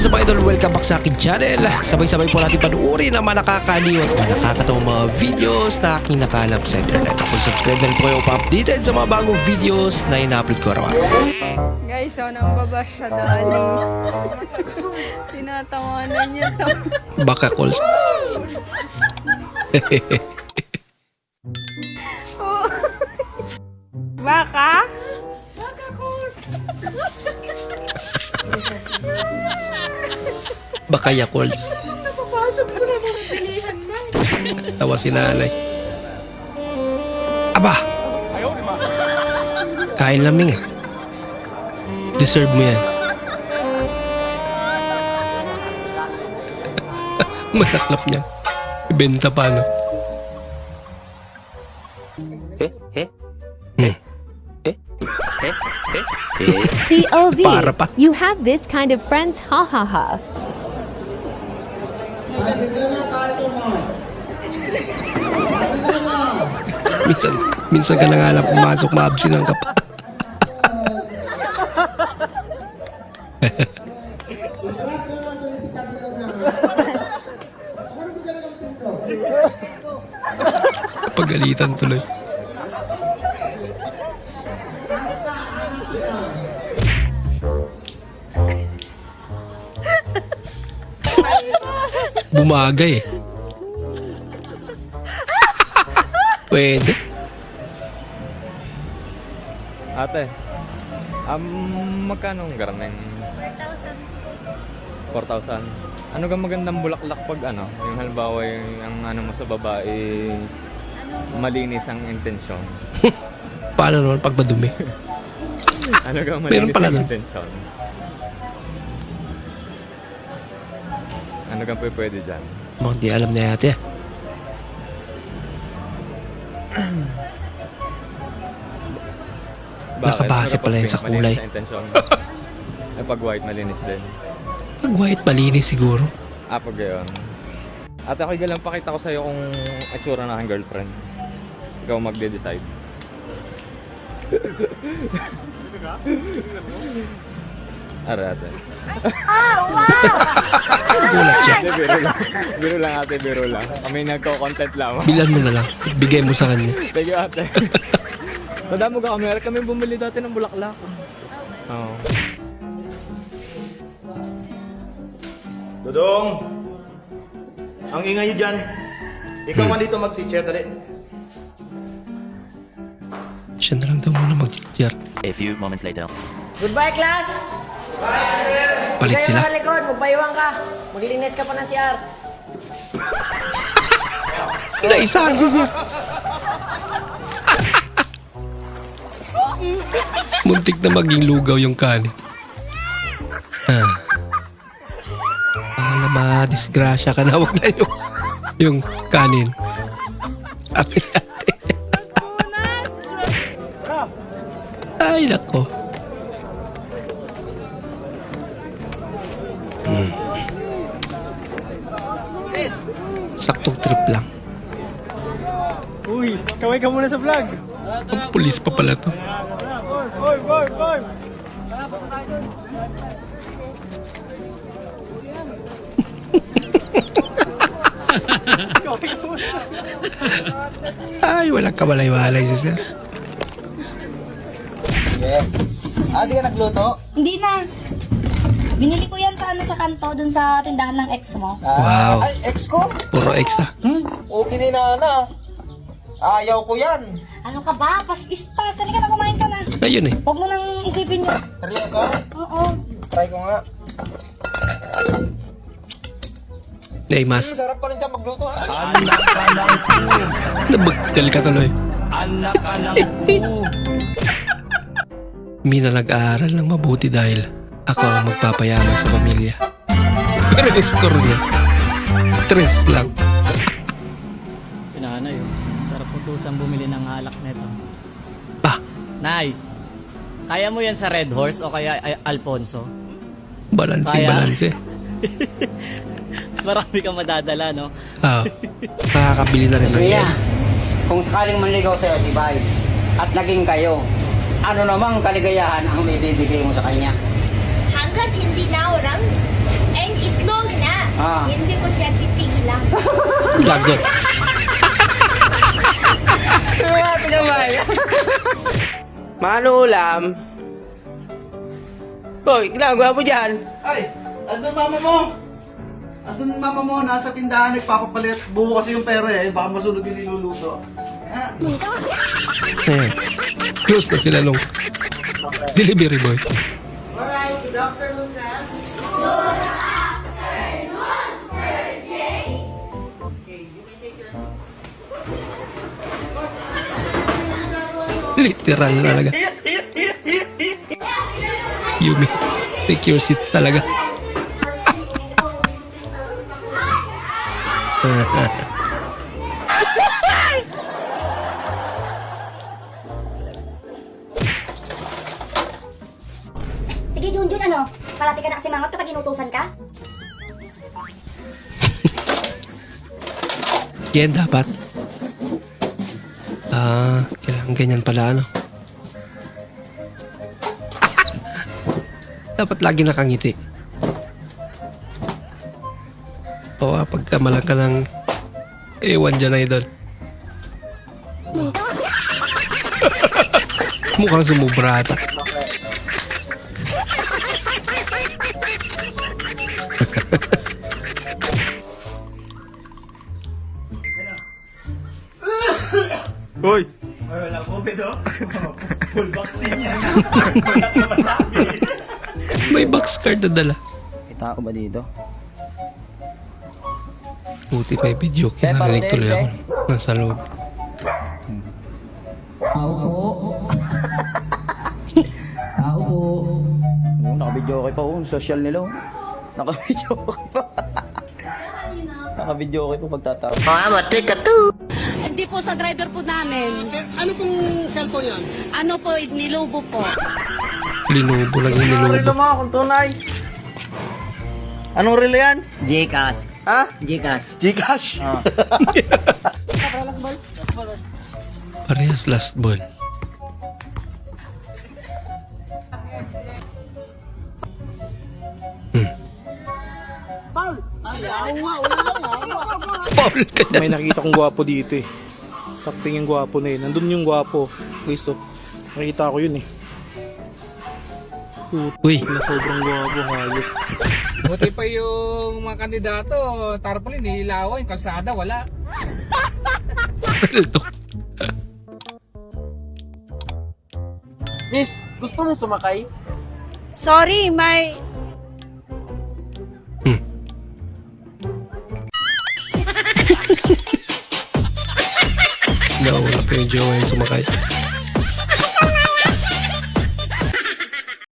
is up idol? Welcome back sa akin channel. Sabay-sabay po natin panuorin ang mga nakakaliw at mga nakakatawang mga videos na aking nakalap sa internet. Kung subscribe na rin po kayo pa-updated sa mga bagong videos na ina-upload ko araw Guys, so nambaba siya dali. Tinatawanan niya to. Baka call. Baka Yakult. Tawa si nanay. Aba! Kain laming eh. Deserve mo yan. Masaklap niya. Ibenta pa, no? Hmm. POV. Para pa. You have this kind of friends, ha ha ha. Minsan, minsan ka na nga lang pumasok, maabsinan ka pa. Pagalitan tuloy. Bumagay eh. Pwede. Ate, um, magkano ang garneng? 4,000. 4,000. Ano ka magandang bulaklak pag ano? Yung halimbawa yung ang ano mo sa babae, malinis ang intensyon. Paano naman pag madumi? Ano ka Meron malinis pala ang nun. intensyon? Ano ka pa pwede dyan? Mukhang di alam na yate. Nakabase Ano pala yun sa kulay. Malinis ang intensyon. Ay, pag white, malinis din. Pag white, malinis siguro. Ah, pag gayon. Ate, ako lang pakita ko sa'yo kung itsura ng aking girlfriend. Ikaw magde-decide. Ara, ate. Gulat siya. Biro lang. Biro lang, ate, biro lang. Kami nagko-content lang. Bilan mo na lang. Bigay mo sa kanya. Thank you, ate. Tanda mo ka, camera kami bumili dati ng bulaklak. Oo. Dodong! Ang ingay nyo dyan. Ikaw man dito mag-teacher, dali. Siya na lang daw muna mag-teacher. A few moments later. Goodbye, class! Palit Kayo sila. mga likod, magbayuan ka. Maglilinis ka pa ng CR. Naisahan siya. Muntik na maging lugaw yung kanin. Ah. Alam ma, disgrasya ka na. Huwag na yung, yung kanin. Ay, nako. Trip lang. Uy, kaway ka muna sa vlog. Ang pulis pa pala to. Oy, oy, oy. Ay, walang kabalay-walay si sir. Ate ka nagluto? Hindi na. Binili ko yan sa ano sa kanto dun sa tindahan ng ex mo. Wow. Ay, ex ko? Puro ex ah. Okay ni Nana. Ayaw ko yan. Ano ka ba? Pas-is pa. Sali ka na kumain ka na. Ayun eh. Huwag mo nang isipin yun. Seryoso? Oo. Try ko nga. Day mas. Sarap pa rin siya magluto. Nabagkal ka tuloy. Mina nag-aaral ng mabuti dahil ako ang magpapayaman sa pamilya. Pero yung score niya, tres lang. Si nanay, oh. sarap utusan bumili ng alak nito. Pa, Nay, kaya mo yan sa Red Horse o kaya ay, Alfonso? balanse, Kaya. balanse. Mas marami kang madadala, no? Ah, makakabili na rin ng Kuya, yan. kung sakaling manligaw sa'yo si Bay at naging kayo, ano namang kaligayahan ang ibibigay mo sa kanya? Hanggat hindi na orang Ah. Hindi ko siya titigilan. Lagot. Mano ulam? Hoy, ginagawa mo dyan? Ay, andun mama mo. Andun mama mo, nasa tindahan nagpapapalit. Buo kasi yung pera eh, baka masunod yung niluluto. Ah, Ayan. Close na sila nung delivery boy. Literal talaga. Yumi, take your seat talaga. Sige, Junjun, ano? Parati ka na kasi mangot kapag inutusan ka? Yan dapat. Ah, kailangan ganyan pala ano. dapat lagi nakangiti. O ah, pagka malang ka ng ewan dyan idol. Mukhang sumubra May box card na dala. Kita ko ba dito? Buti may video. Kinarinig tuloy ako. Nasa loob. Tao po. Tao po. Oh, naka-video okay pa oh. Social nila oh. Naka-video okay pa. Naka-video okay pa pagtatawa. Hindi po sa driver po namin. Ano pong cellphone yan? Ano po, nilubo po. Linubo lang yung nilubo. mo kung tunay. Anong relo yan? Gcash. Ha? Gcash. Gcash. Parehas last ball. Hmm. Paul ka na. May nakita kong gwapo dito eh. Takting yung gwapo na yun. Nandun yung gwapo. Please oh. Nakita ko yun eh. Uy, Na sobrang gwapo hayop. Buti pa yung mga kandidato, tarpaulin, nililawan, yung kalsada, wala. to? Miss, gusto mo sumakay? Sorry, may... Nawala pa yung jowa yung sumakay.